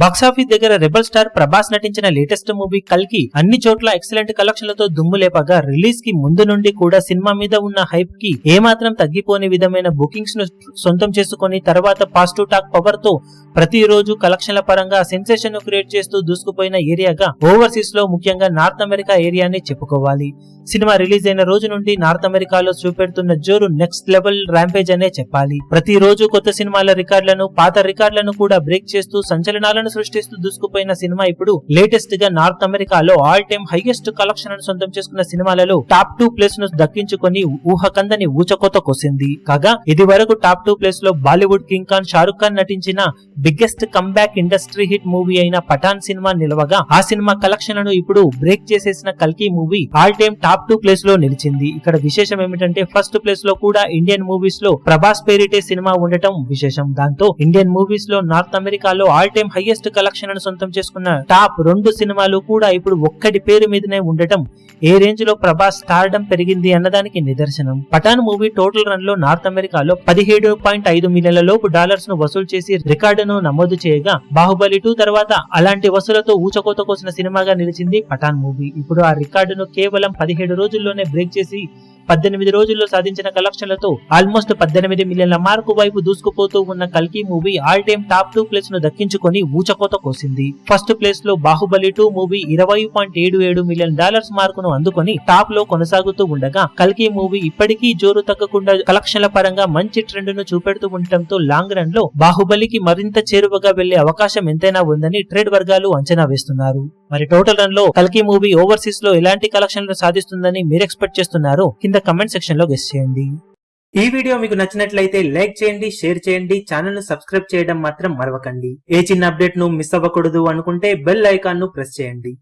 Box office దగ్గర rebel star Prabhas నటించిన latest movie కల్కి అన్ని చోట్ల ఎక్సలెంట్ కలెక్షన్లతో దుమ్ము లేపగా రిలీజ్కి ముందు నుండి కూడా సినిమా మీద ఉన్న హైప్కి ఏమాత్రం తగ్గిపోని విధమైన బుకింగ్స్ను సొంతం చేసుకొని తర్వాత పాజిటివ్ టాక్ పవర్తో ప్రతిరోజు కలెక్షన్ల పరంగా సెన్సేషన్ను క్రియేట్ చేస్తూ దూసుకుపోయిన ఏరియాగా ఓవర్సీస్లో ముఖ్యంగా నార్త్ అమెరికా ఏరియాని చెప్పుకోవాలి. సినిమా రిలీజ్ అయిన రోజు నుండి నార్త్ అమెరికాలో చూపెడుతున్న జోరు నెక్స్ట్ లెవెల్ ర్యాంపేజ్ అనే చెప్పాలి. ప్రతి రోజు కొత్త సినిమాల రికార్డులను పాత రికార్డులను కూడా బ్రేక్ చేస్తూ సంచలనాలను సృష్టిస్తూ దూసుకుపోయిన సినిమా ఇప్పుడు లేటెస్ట్గా నార్త్ అమెరికాలో ఆల్ టైమ్ హైయెస్ట్ కలెక్షన్ సొంతం చేసుకున్న సినిమాలలో టాప్ టూ ప్లేస్ను దక్కించుకొని ఊహకందని ఊచకోత కొసింది. కాగా ఇది వరకు టాప్ టూ ప్లేస్లో బాలీవుడ్ కింగ్ ఖాన్ షారుఖ్ ఖాన్ నటించిన biggest comeback industry hit movie అయిన పఠాన్ సినిమా నిలవగా ఆ సినిమా కలెక్షన్లను ఇప్పుడు బ్రేక్ చేసేసిన కల్కి movie all time top two ప్లేస్లో నిలిచింది. ఇక్కడ విశేషం ఏమిటంటే ఫస్ట్ ప్లేస్లో కూడా ఇండియన్ మూవీస్లో ప్రభాస్ పేరిటే సినిమా ఉండటం విశేషం. దాంతో ఇండియన్ మూవీస్లో నార్త్ అమెరికాలో ఆల్ టైమ్ హైయెస్ట్ కలెక్షన్ సొంతం చేసుకున్న టాప్ రెండు సినిమాలు కూడా ఇప్పుడు ఒక్కటి పేరు మీదనే ఉండటం ఏ రేంజ్లో ప్రభాస్ స్టార్డం పెరిగింది అన్నదానికి నిదర్శనం. పఠాన్ మూవీ టోటల్ రన్లో నార్త్ అమెరికాలో పదిహేడు పాయింట్ ఐదు మిలియన్ల లోపు డాలర్స్ను వసూలు చేసి రికార్డును నమోదు చేయగా బాహుబలి టూ తర్వాత అలాంటి వసూలతో ఊచకోత కోసిన సినిమాగా నిలిచింది పఠాన్ మూవీ. ఇప్పుడు ఆ రికార్డును కేవలం పదిహేడు రోజుల్లోనే బ్రేక్ చేసి పద్దెనిమిది రోజుల్లో సాధించిన కలెక్షన్లతో ఆల్మోస్ట్ పద్దెనిమిది మిలియన్ల మార్కు వైపు దూసుకుపోతూ ఉన్న కల్కి movie all time top two ప్లేస్ను దక్కించుకొని ఊచకోత కోసింది. ఫస్ట్ ప్లేస్లో బాహుబలి టూ మూవీ ఇరవై పాయింట్ ఏడు ఏడు మిలియన్ డాలర్స్ మార్కును అందుకొని టాప్లో కొనసాగుతూ ఉండగా కల్కి మూవీ ఇప్పటికీ జోరు తగ్గకుండా కలెక్షన్ల పరంగా మంచి ట్రెండ్ను చూపెడుతూ ఉండటంతో లాంగ్ రన్లో బాహుబలికి మరింత చేరువగా వెళ్ళే అవకాశం ఎంతైనా ఉందని ట్రేడ్ వర్గాలు అంచనా వేస్తున్నారు. మరి టోటల్ రన్లో కల్కి మూవీ ఓవర్సీస్లో ఎలాంటి కలెక్షన్లు సాధిస్తుందని మీరు ఎక్స్పెక్ట్ చేస్తున్నారో? కింద కమెంట్ సెక్షన్లో గెస్ట్ చేయండి. ఈ వీడియో మీకు నచ్చినట్లయితే లైక్ చేయండి షేర్ చేయండి ఛానల్ను సబ్స్క్రైబ్ చేయడం మాత్రం మరవకండి. ఏ చిన్న అప్డేట్ను మిస్ అవ్వకూడదు అనుకుంటే బెల్ ఐకాన్ను ప్రెస్ చేయండి.